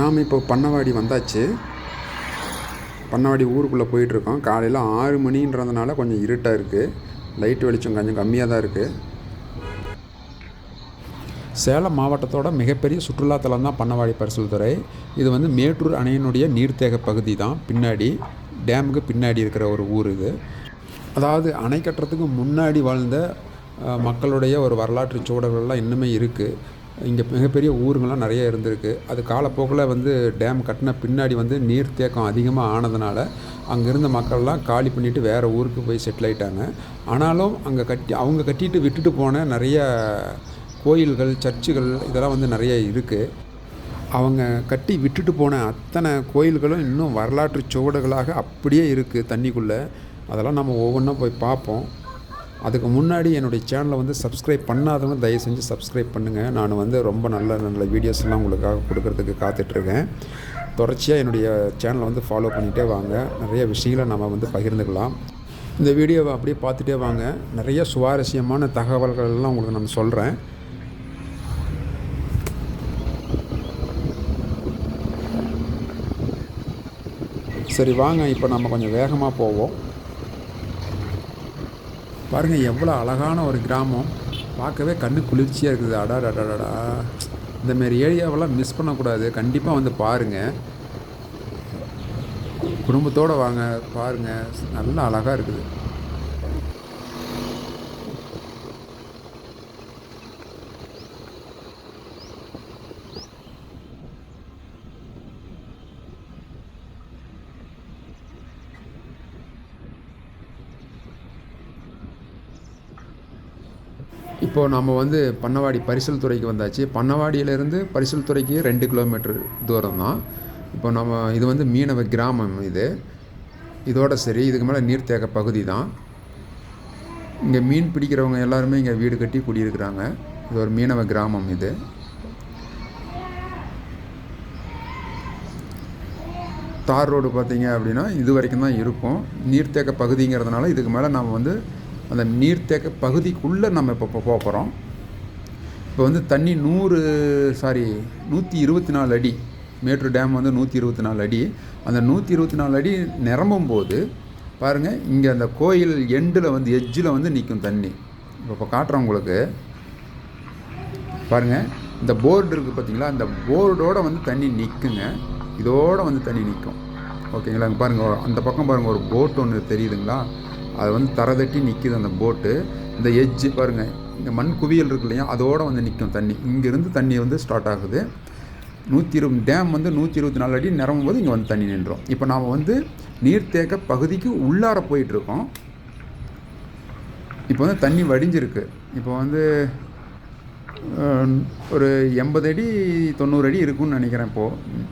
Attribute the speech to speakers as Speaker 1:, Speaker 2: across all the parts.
Speaker 1: நாம் இப்போ பண்ணவாடி வந்தாச்சு. பண்ணவாடி ஊருக்குள்ளே போயிட்டுருக்கோம். காலையில் ஆறு மணின்றதுனால கொஞ்சம் இருட்டாக இருக்குது லைட் வெளிச்சம் கொஞ்சம் கம்மியாக தான் இருக்குது சேலம் மாவட்டத்தோட மிகப்பெரிய சுற்றுலாத்தலம் தான் பண்ணவாடி பரிசல் துறை. இது வந்து மேட்டூர் அணையினுடைய நீர்த்தேக பகுதி தான். பின்னாடி டேமுக்கு பின்னாடி இருக்கிற ஒரு ஊர் இது. அதாவது அணை கட்டுறதுக்கு முன்னாடி வாழ்ந்த மக்களுடைய ஒரு வரலாற்று சுவடுகள்லாம் இன்னுமே இருக்குது இங்கே மிகப்பெரிய ஊருங்கள்லாம் நிறைய இருந்திருக்கு. அது காலப்போக்கில் வந்து டேம் கட்டின பின்னாடி வந்து நீர்த்தேக்கம் அதிகமாக ஆனதுனால அங்கே இருந்த மக்கள்லாம் காலி பண்ணிவிட்டு வேறு ஊருக்கு போய் செட்டில் ஆகிட்டாங்க ஆனாலும் அங்கே கட்டி அவங்க கட்டிட்டு விட்டுட்டு போன நிறைய கோயில்கள் சர்ச்சுகள் இதெல்லாம் வந்து நிறைய இருக்குது அவங்க கட்டி விட்டுட்டு போன அத்தனை கோயில்களும் இன்னும் வரலாற்று சுவடுகளாக அப்படியே இருக்குது தண்ணிக்குள்ளே. அதெல்லாம் நம்ம ஒவ்வொன்றா போய் பார்ப்போம். அதுக்கு முன்னாடி என்னுடைய சேனலை வந்து சப்ஸ்கிரைப் பண்ணாதவங்க தயவு செஞ்சு சப்ஸ்கிரைப் பண்ணுங்கள் நான் வந்து ரொம்ப நல்ல நல்ல வீடியோஸ்லாம் உங்களுக்காக கொடுக்கறதுக்கு காத்துட்ருக்கேன். தொடர்ச்சியாக என்னுடைய சேனலை வந்து ஃபாலோ பண்ணிகிட்டே வாங்க. நிறைய விஷயங்களை நம்ம வந்து பகிர்ந்துக்கலாம். இந்த வீடியோவை அப்படியே பார்த்துட்டே வாங்க. நிறைய சுவாரஸ்யமான தகவல்கள்லாம் உங்களுக்கு நான் சொல்கிறேன் சரி வாங்க இப்போ நம்ம கொஞ்சம் வேகமாக போவோம். பாருங்கள் எவ்வளோ அழகான ஒரு கிராமம். பார்க்கவே கண்ணு குளிர்ச்சியாக இருக்குது. அடாடா இந்த இந்தமாரி ஏரியாவெல்லாம் மிஸ் பண்ணக்கூடாது. கண்டிப்பாக வந்து பாருங்கள் குடும்பத்தோடு வாங்க பாருங்கள் நல்லா அழகாக இருக்குது. இப்போது நம்ம வந்து பண்ணவாடி பரிசல் துறைக்கு வந்தாச்சு. பண்ணவாடியிலேருந்து பரிசல் துறைக்கு ரெண்டு கிலோமீட்டர் தூரம் தான் இப்போ நம்ம இது வந்து மீனவ கிராமம் இது. இதோட சரி இதுக்கு மேலே நீர்த்தேக்க பகுதி தான் இங்கே மீன் பிடிக்கிறவங்க எல்லாருமே இங்கே வீடு கட்டி குடியிருக்கிறாங்க. இது ஒரு மீனவ கிராமம் இது. தார் ரோடு பார்த்தீங்க அப்படின்னா இது வரைக்கும் தான் இருக்கும். நீர்த்தேக்க பகுதிங்கிறதுனால இதுக்கு மேலே நம்ம வந்து அந்த நீர்த்தேக்க பகுதிக்குள்ளே நம்ம இப்போ போக போகிறோம் இப்போ வந்து தண்ணி நூறு சாரி நூற்றி இருபத்தி நாலு அடி மேட்ரு டேம் வந்து நூற்றி இருபத்தி நாலு அடி. அந்த நூற்றி இருபத்தி நாலு அடி நிரம்பும் போது பாருங்கள் இங்கே அந்த கோயில் எண்டில் வந்து எட்ஜில் வந்து நிற்கும் தண்ணி. இப்போ காட்டுறோம் உங்களுக்கு. பாருங்கள் இந்த போர்டு இருக்குது பார்த்தீங்களா அந்த போர்டோடு வந்து தண்ணி நிற்குங்க இதோட வந்து தண்ணி நிற்கும் ஓகேங்களா? பாருங்கள் அந்த பக்கம் பாருங்கள் ஒரு போட் ஒன்று தெரியுதுங்களா? அது வந்து தரதட்டி நிற்கிது அந்த போட்டு. இந்த எட்ஜு பாருங்கள் இந்த மண் குவியல் இருக்கு இல்லையா அதோட வந்து நிற்கும் தண்ணி. இங்கேருந்து தண்ணி வந்து ஸ்டார்ட் ஆகுது. நூற்றி இருபது டேம் வந்து நூற்றி இருபத்தி நாலு அடி நிரம்பும் போது இங்கே வந்து தண்ணி நின்றோம். இப்போ நாம் வந்து நீர்த்தேக்க பகுதிக்கு உள்ளார போயிட்டுருக்கோம். இப்போ வந்து தண்ணி வடிஞ்சிருக்கு. இப்போ வந்து ஒரு எண்பது அடி தொண்ணூறு அடி இருக்குன்னு நினைக்கிறேன் இப்போது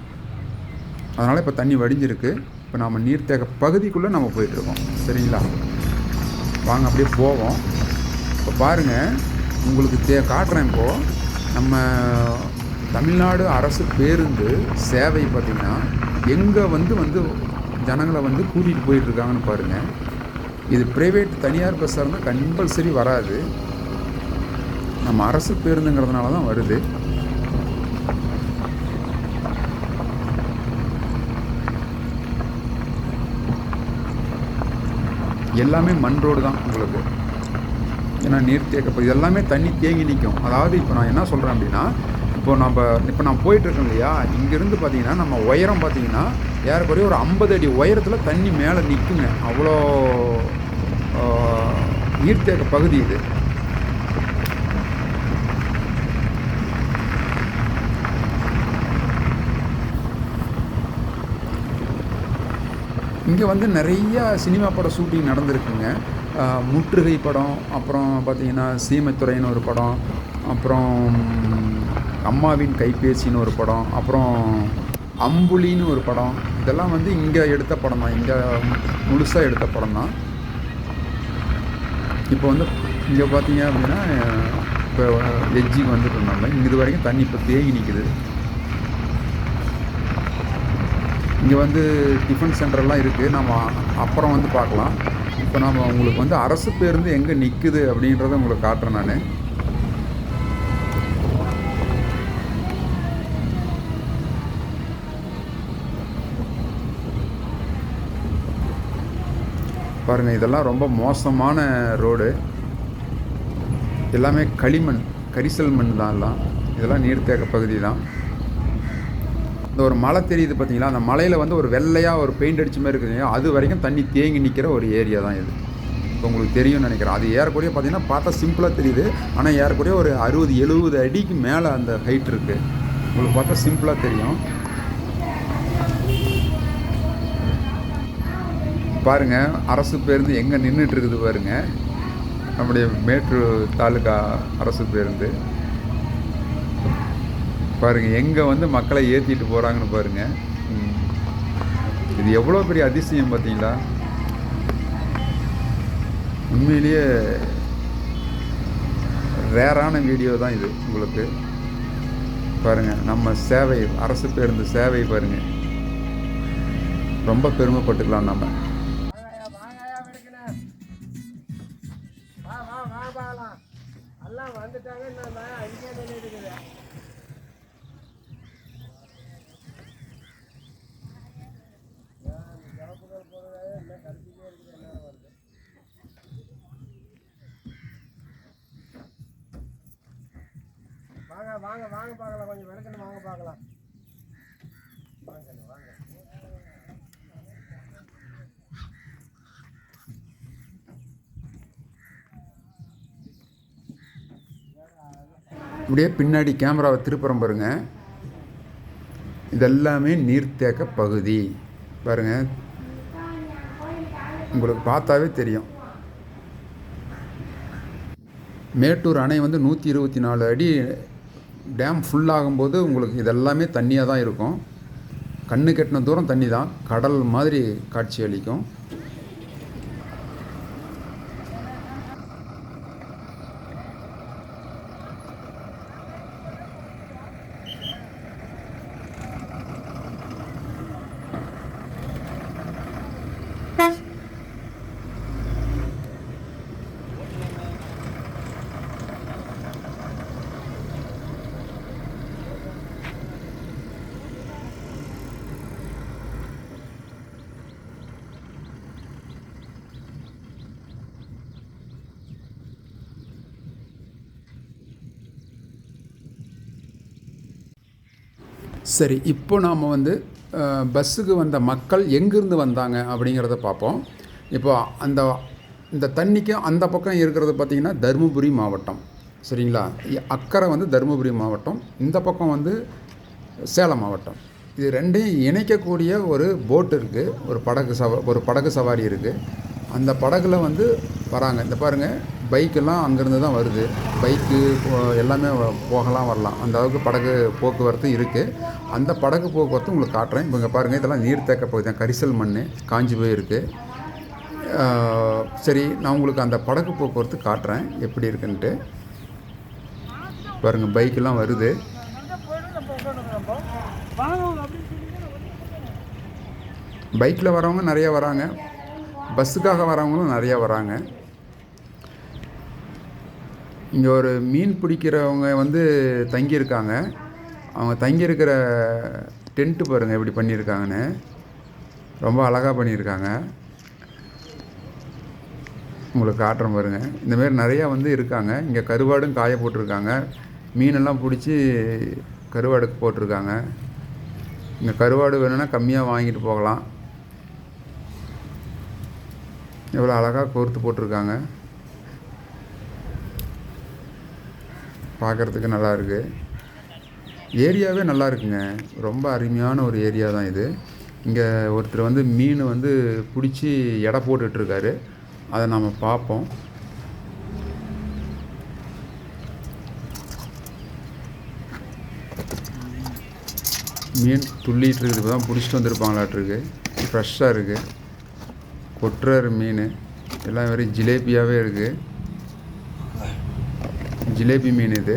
Speaker 1: அதனால் இப்போ தண்ணி வடிஞ்சிருக்கு. இப்போ நாம் நீர்த்தேக்க பகுதிக்குள்ளே நம்ம போயிட்டுருக்கோம். சரிங்களா? வாங்க அப்படியே போவோம். இப்போ பாருங்கள் உங்களுக்கு தே காட்டுறேன் இப்போது நம்ம தமிழ்நாடு அரசு பேருந்து சேவை பார்த்திங்கன்னா எங்கே வந்து வந்து ஜனங்களை வந்து கூட்டிகிட்டு போயிட்டுருக்காங்கன்னு பாருங்கள் இது ப்ரைவேட் தனியார் பஸ்ஸாக இருந்தால் கம்பல்சரி வராது. நம்ம அரசு பேருந்துங்கிறதுனால தான் வருது. எல்லாமே மண் ரோடு தான் உங்களுக்கு. ஏன்னா நீர்த்தேக்க பகுதி எல்லாமே தண்ணி தேங்கி நிற்கும் அதாவது இப்போ நான் என்ன சொல்கிறேன் அப்படின்னா இப்போ நம்ம இப்போ நான் போயிட்டுருக்கேன் இல்லையா? இங்கேருந்து பார்த்தீங்கன்னா நம்ம உயரம் பார்த்தீங்கன்னா ஏறக்குறைய ஒரு ஐம்பது அடி உயரத்தில் தண்ணி மேலே நிற்குங்க அவ்வளோ நீர்த்தேக்க பகுதி இது. இங்கே வந்து நிறையா சினிமா படம் ஷூட்டிங் நடந்திருக்குங்க. முற்றுகை படம் அப்புறம் பார்த்தீங்கன்னா சீமைத்துறைன்னு ஒரு படம் அப்புறம் அம்மாவின் கைபேசின்னு ஒரு படம் அப்புறம் அம்புலின்னு ஒரு படம். இதெல்லாம் வந்து இங்கே எடுத்த படம் தான். இங்கே முழுசாக எடுத்த படம் தான். இப்போ வந்து இங்கே பார்த்தீங்க அப்படின்னா இப்போ எஜ்ஜி வந்துட்டு இருந்தாங்க. இங்கே இது வரைக்கும் தண்ணி இப்போ தேங்கி நிற்குது இங்கே வந்து டிஃபன் சென்டர்லாம் இருக்குது நம்ம அப்புறம் வந்து பார்க்கலாம். இப்போ நம்ம உங்களுக்கு வந்து அரசு பேருந்து எங்கே நிற்குது அப்படின்றத உங்களுக்கு காட்டுறேன் நான். பாருங்கள் இதெல்லாம் ரொம்ப மோசமான ரோடு. எல்லாமே களிமண் கரிசல் மண் தான் எல்லாம். இதெல்லாம் நீர்த்தேக்க பகுதி தான். இந்த ஒரு மலை தெரியுது பார்த்தீங்களா? அந்த மலையில் வந்து ஒரு வெள்ளையாக ஒரு பெயிண்ட் அடிச்ச மாதிரி இருக்குது அது வரைக்கும் தண்ணி தேங்கி நிற்கிற ஒரு ஏரியா தான் இது. இப்போ உங்களுக்கு தெரியும்னு நினைக்கிறேன். அது ஏறக்குறைய பார்த்தீங்கன்னா பார்த்தா சிம்பிளாக தெரியுது. ஆனால் ஏறக்குறைய ஒரு அறுபது எழுபது அடிக்கு மேலே அந்த ஹைட் இருக்குது உங்களுக்கு பார்த்தா சிம்பிளாக தெரியும். பாருங்க அரசு பேருந்து எங்கே நின்றுட்டு இருக்குது பாருங்க. நம்முடைய மேட்டூர் தாலுகா அரசு பேருந்து. பாருங்கள் எங்கே வந்து மக்களை ஏற்றிட்டு போகிறாங்கன்னு பாருங்கள் இது எவ்வளோ பெரிய அதிசயம் பார்த்தீங்களா? உண்மையிலேயே ரேரான வீடியோ தான் இது உங்களுக்கு. பாருங்கள் நம்ம சேவை அரசு பேருந்து சேவை பாருங்கள் ரொம்ப பெருமைப்பட்டுக்கலாம் நம்ம. அப்படியே பின்னாடி கேமராவை திருப்புறம் பாருங்க. இதெல்லாமே நீர்த்தேக்க பகுதி. பாருங்க. உங்களுக்கு பார்த்தாவே தெரியும். மேட்டூர் அணை வந்து நூற்றி இருபத்தி நாலு அடி டேம் ஃபுல்லாகும்போது உங்களுக்கு இதெல்லாமே தண்ணியாக தான் இருக்கும். கண்ணு கெட்டின தூரம் தண்ணி தான் கடல் மாதிரி காட்சி அளிக்கும். சரி இப்போ நாம் வந்து பஸ்ஸுக்கு வந்த மக்கள் எங்கேருந்து வந்தாங்க அப்படிங்கிறத பார்ப்போம். இப்போ அந்த இந்த தண்ணிக்கும் அந்த பக்கம் இருக்கிறது பார்த்திங்கன்னா தருமபுரி மாவட்டம். சரிங்களா? அக்கறை வந்து தருமபுரி மாவட்டம். இந்த பக்கம் வந்து சேலம் மாவட்டம். இது ரெண்டையும் இணைக்கக்கூடிய ஒரு போட் இருக்குது ஒரு படகு சவ ஒரு படகு சவாரி இருக்குது அந்த படகுல வந்து வராங்க. இந்த பாருங்கள் பைக்கெல்லாம் அங்கேருந்து தான் வருது. பைக்கு எல்லாமே போகலாம் வரலாம். அந்த அளவுக்கு படகு போக்குவரத்து இருக்குது அந்த படகு போக்குவரத்து உங்களுக்கு காட்டுறேன். இப்போ இங்கே பாருங்கள் இதெல்லாம் நீர்த்தேக்க பகுதி தான். கரிசல் மண் காஞ்சி போயிருக்கு. ஆஹ், சரி நான் உங்களுக்கு அந்த படகு போக்குவரத்து காட்டுறேன். எப்படி இருக்குன்ட்டு. பாருங்கள் பைக்கெல்லாம் வருது. பைக்கில் வரவங்க நிறையா வராங்க. பஸ்ஸுக்காக வரவங்களும் நிறையா வராங்க. இங்கே ஒரு மீன் பிடிக்கிறவங்க வந்து தங்கியிருக்காங்க. அவங்க தங்கியிருக்கிற டென்ட்டு பாருங்கள் எப்படி பண்ணியிருக்காங்கன்னு. ரொம்ப அழகாக பண்ணியிருக்காங்க. உங்களுக்கு காட்டுறோம் பாருங்கள் இந்தமாரி நிறையா வந்து இருக்காங்க. இங்கே கருவாடும் காய போட்டிருக்காங்க. மீனெல்லாம் பிடிச்சி கருவாடுக்கு போட்டிருக்காங்க. இங்கே கருவாடு வேணும்னா கம்மியாக வாங்கிட்டு போகலாம். எவ்வளோ அழகாக கோர்த்து போட்டிருக்காங்க. பார்க்குறதுக்கு நல்லா இருக்குது ஏரியாவே நல்லா இருக்குங்க. ரொம்ப அருமையான ஒரு ஏரியா தான் இது. இங்கே ஒருத்தர் வந்து மீன் வந்து பிடிச்சி எடை போட்டுட்ருக்காரு. அதை நாம் பார்ப்போம். மீன் துள்ளிட்டு இருக்குது. இப்போ தான் பிடிச்சிட்டு வந்திருப்பாங்களாட்ருக்கு. ஃப்ரெஷ்ஷாக இருக்குது கொட்டுறாரு மீன். எல்லாம் வெறும் ஜிலேபியாகவே இருக்குது ஜிலேபி மீன் இது.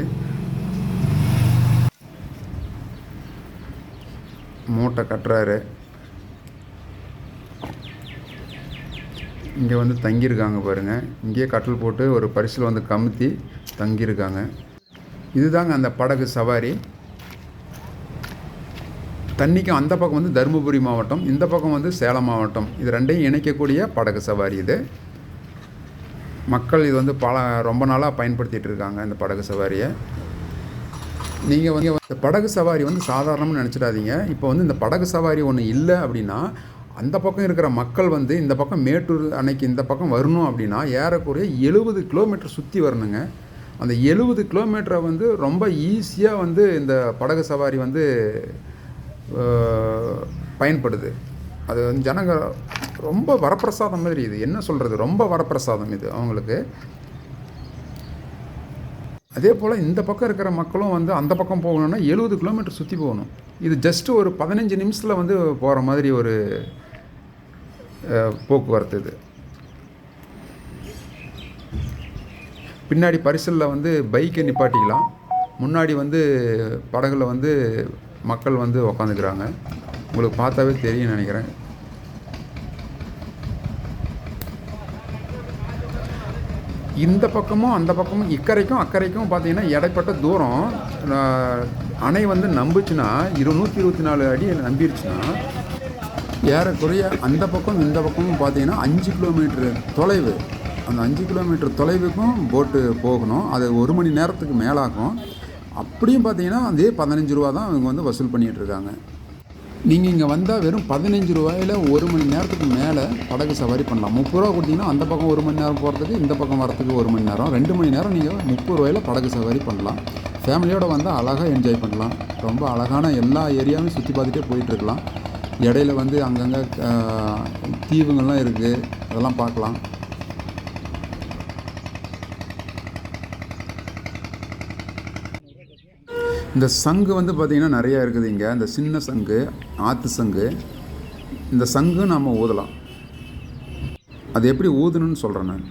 Speaker 1: மூட்டை கட்டுறாரு. இங்கே வந்து தங்கியிருக்காங்க பாருங்கள் இங்கேயே கட்டில் போட்டு ஒரு பரிசில் வந்து கமுத்தி தங்கியிருக்காங்க. இதுதாங்க அந்த படகு சவாரி. தண்ணிக்கும் அந்த பக்கம் வந்து தருமபுரி மாவட்டம் இந்த பக்கம் வந்து சேலம் மாவட்டம். இது ரெண்டையும் இணைக்கக்கூடிய படகு சவாரி இது. மக்கள் இது வந்து பல ரொம்ப நாளாக பயன்படுத்திகிட்டு இருக்காங்க இந்த படகு சவாரியை. நீங்கள் வந்து இந்த படகு சவாரி வந்து சாதாரணமாக நினச்சிடாதீங்க. இப்போ வந்து இந்த படகு சவாரி ஒன்று இல்லை அப்படின்னா அந்த பக்கம் இருக்கிற மக்கள் வந்து இந்த பக்கம் மேட்டூர் அன்னைக்கு இந்த பக்கம் வரணும் அப்படின்னா ஏறக்குறைய எழுபது கிலோமீட்டர் சுற்றி வரணுங்க. அந்த எழுபது கிலோமீட்டரை வந்து ரொம்ப ஈஸியாக வந்து இந்த படகு சவாரி வந்து பயன்படுது. அது வந்து ஜனங்க ரொம்ப வரப்பிரசாதம் மாதிரி இது. என்ன சொல்கிறது ரொம்ப வரப்பிரசாதம் இது அவங்களுக்கு. அதே போல் இந்த பக்கம் இருக்கிற மக்களும் வந்து அந்த பக்கம் போகணுன்னா எழுபது கிலோமீட்டர் சுற்றி போகணும். இது ஜஸ்ட் ஒரு பதினஞ்சு நிமிஷத்தில் வந்து போகிற மாதிரி ஒரு போக்குவரத்து இது. பின்னாடி பரிசலில் வந்து பைக்கை நிப்பாட்டிக்கலாம். முன்னாடி வந்து படகுல வந்து மக்கள் வந்து உக்காந்துக்கிறாங்க. உங்களுக்கு பார்த்தாவே தெரியும் நினைக்கிறேன். இந்த பக்கமும் அந்த பக்கமும் இக்கரைக்கும் அக்கறைக்கும் பார்த்தீங்கன்னா இடைப்பட்ட தூரம் அணை வந்து நம்பிச்சுன்னா இருநூற்றி இருபத்தி நாலு அடி நம்பிருச்சுன்னா ஏறக்குறைய அந்த பக்கம் இந்த பக்கமும் பார்த்தீங்கன்னா அஞ்சு கிலோமீட்டர் தொலைவு. அந்த அஞ்சு கிலோமீட்டர் தொலைவுக்கும் போட்டு போகணும். அது ஒரு மணி நேரத்துக்கு மேலாகும். அப்படியும் பார்த்தீங்கன்னா அதே பதினஞ்சு ரூபா தான் அவங்க வந்து வசூல் பண்ணிகிட்ருக்காங்க நீங்கள் இங்கே வந்தால் வெறும் பதினஞ்சு ரூபாயில் ஒரு மணி நேரத்துக்கு மேலே படகு சவாரி பண்ணலாம். முப்பது ரூபா கொடுத்தீங்கன்னா அந்த பக்கம் ஒரு மணி நேரம் போகிறதுக்கு இந்த பக்கம் வரத்துக்கு ஒரு மணி நேரம். ரெண்டு மணி நேரம் நீங்கள் முப்பது ரூபாயில் படகு சவாரி பண்ணலாம். ஃபேமிலியோடு வந்தால் அழகாக என்ஜாய் பண்ணலாம். ரொம்ப அழகான எல்லா ஏரியாவும் சுற்றி பார்த்துட்டே போயிட்டுருக்கலாம் இடையில வந்து அங்கங்கே தீவுங்கள்லாம் இருக்குது அதெல்லாம் பார்க்கலாம். இந்த சங்கு வந்து பார்த்திங்கன்னா நிறையா இருக்குது இங்கே. இந்த சின்ன சங்கு ஆற்று சங்கு இந்த சங்கு நம்ம ஊதலாம். அது எப்படி ஊதணும்னு சொல்கிறேன் நான்.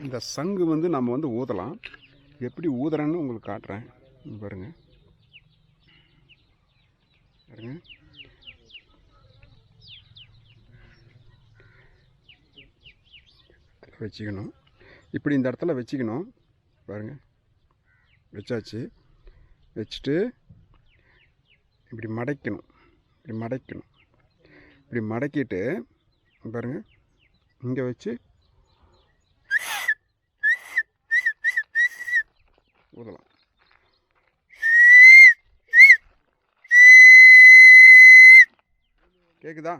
Speaker 1: இந்த சங்கு வந்து நம்ம வந்து ஊதலாம். எப்படி ஊதுறேன்னு உங்களுக்கு காட்டுறேன். பாருங்கள் பாருங்க. பாருங்க. வச்சுக்கணும். இப்படி இந்த இடத்துல வச்சுக்கணும். பாருங்கள் வச்சாச்சு. வச்சுட்டு இப்படி மடைக்கணும். இப்படி மடைக்கணும். இப்படி மடக்கிட்டு பாருங்கள் இங்கே வச்சு ஊதலாம். கேக்குதா?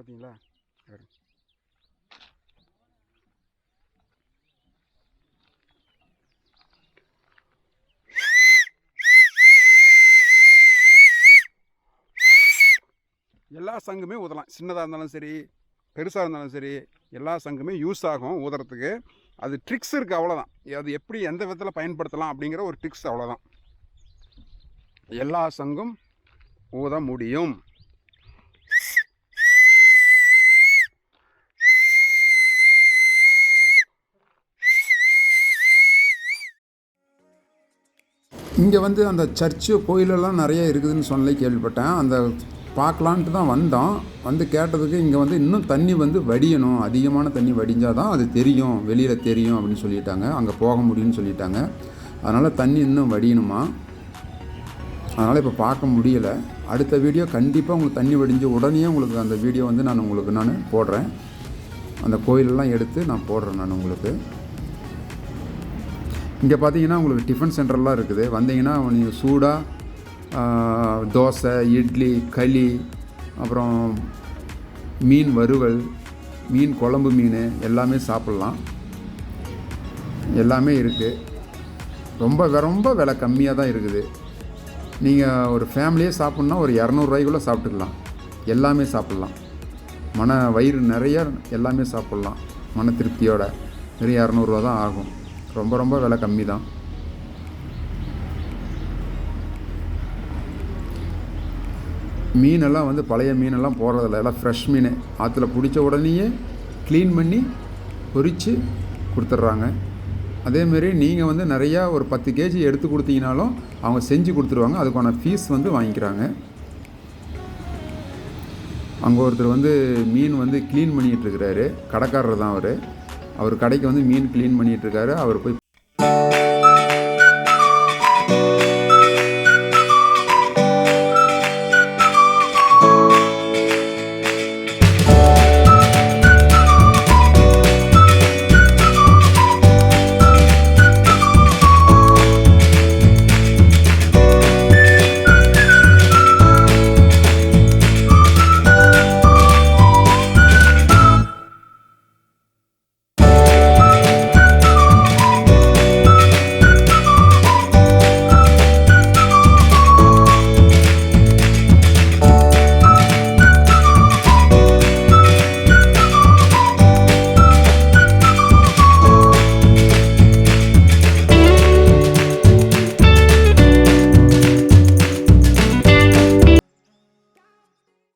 Speaker 1: பார்த்தீங்களா எல்லா சங்குமே ஊதலாம். சின்னதாக இருந்தாலும் சரி பெருசாக இருந்தாலும் சரி எல்லா சங்குமே யூஸ் ஆகும் ஊதுறதுக்கு. அது ட்ரிக்ஸ் இருக்குது அவ்வளோதான் அது எப்படி எந்த விதத்தில் பயன்படுத்தலாம் அப்படிங்கிற ஒரு ட்ரிக்ஸ் அவ்வளோதான் எல்லா சங்கும் ஊத முடியும். இங்கே வந்து அந்த சர்ச்சு கோயிலெல்லாம் நிறைய இருக்குதுன்னு சொல்லி கேள்விப்பட்டேன். அந்த பார்க்கலான்ட்டு தான் வந்தோம். வந்து கேட்டதுக்கு இங்கே வந்து இன்னும் தண்ணி வந்து வடியணும். அதிகமான தண்ணி வடிஞ்சால் தான் அது தெரியும். வெளியில் தெரியும் அப்படின்னு சொல்லிட்டாங்க. அங்கே போக முடியும்னு சொல்லிட்டாங்க. அதனால் தண்ணி இன்னும் வடியணுமா? அதனால் இப்போ பார்க்க முடியலை. அடுத்த வீடியோ கண்டிப்பாக உங்களுக்கு தண்ணி வடிஞ்ச உடனே உங்களுக்கு அந்த வீடியோ வந்து நான் உங்களுக்கு நான் போடுறேன். அந்த கோயிலெல்லாம் எடுத்து நான் போடுறேன் நான் உங்களுக்கு. இங்கே பார்த்தீங்கன்னா உங்களுக்கு டிஃபன் சென்டர்லாம் இருக்குது. வந்தீங்கன்னா நீங்கள் சூடாக தோசை இட்லி களி அப்புறம் மீன் வறுவல் மீன் குழம்பு மீன் எல்லாமே சாப்பிட்லாம். எல்லாமே இருக்குது ரொம்ப ரொம்ப விலை கம்மியாக தான் இருக்குது. நீங்கள் ஒரு ஃபேமிலியே சாப்பிட்ணுன்னா ஒரு இரநூறுவாய்க்குள்ளே சாப்பிட்டுக்கலாம். எல்லாமே சாப்பிட்லாம். மன வயிறு நிறைய எல்லாமே சாப்பிட்லாம். மன திருப்தியோட. வெறும் இரநூறுவா தான் ஆகும். ரொம்ப ரொம்ப விலை கம்மி தான். மீனெல்லாம் வந்து பழைய மீனெல்லாம் போடுறதில்ல. எல்லாம் ஃப்ரெஷ் மீன். ஆற்றுல பிடிச்ச உடனேயே க்ளீன் பண்ணி பொரித்து கொடுத்துட்றாங்க. அதேமாரி நீங்கள் வந்து நிறையா ஒரு பத்து கேஜி எடுத்து கொடுத்தீங்கனாலும் அவங்க செஞ்சு கொடுத்துருவாங்க. அதுக்கான ஃபீஸ் வந்து வாங்கிக்கிறாங்க. அங்கே ஒருத்தர் வந்து மீன் வந்து க்ளீன் பண்ணிகிட்டு இருக்கிறாரு. கடைக்காரர் தான் அவர். அவர் கடைக்கு வந்து மீன் க்ளீன் பண்ணிகிட்ருக்காரு அவர் போய்